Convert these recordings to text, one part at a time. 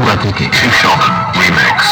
বাঁকুড়া থেকে শীর্ষক রিমিক্স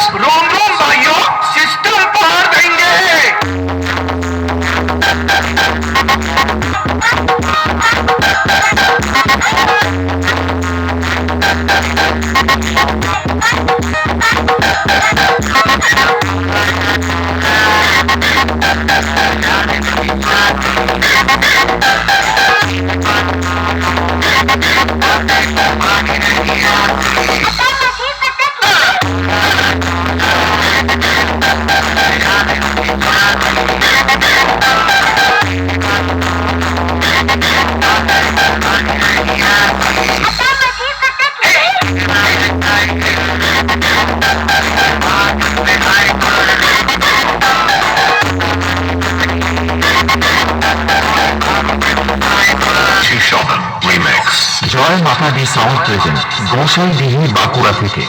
জয় মাতা দি সাউন্ড প্রেজেন্ট গোসাইডিহি বাঁকুড়া থেকে।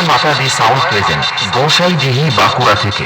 জয় মাতা দি সাউন্ড প্রেজেন্ট গোসাই দিহি বাঁকুড়া থেকে।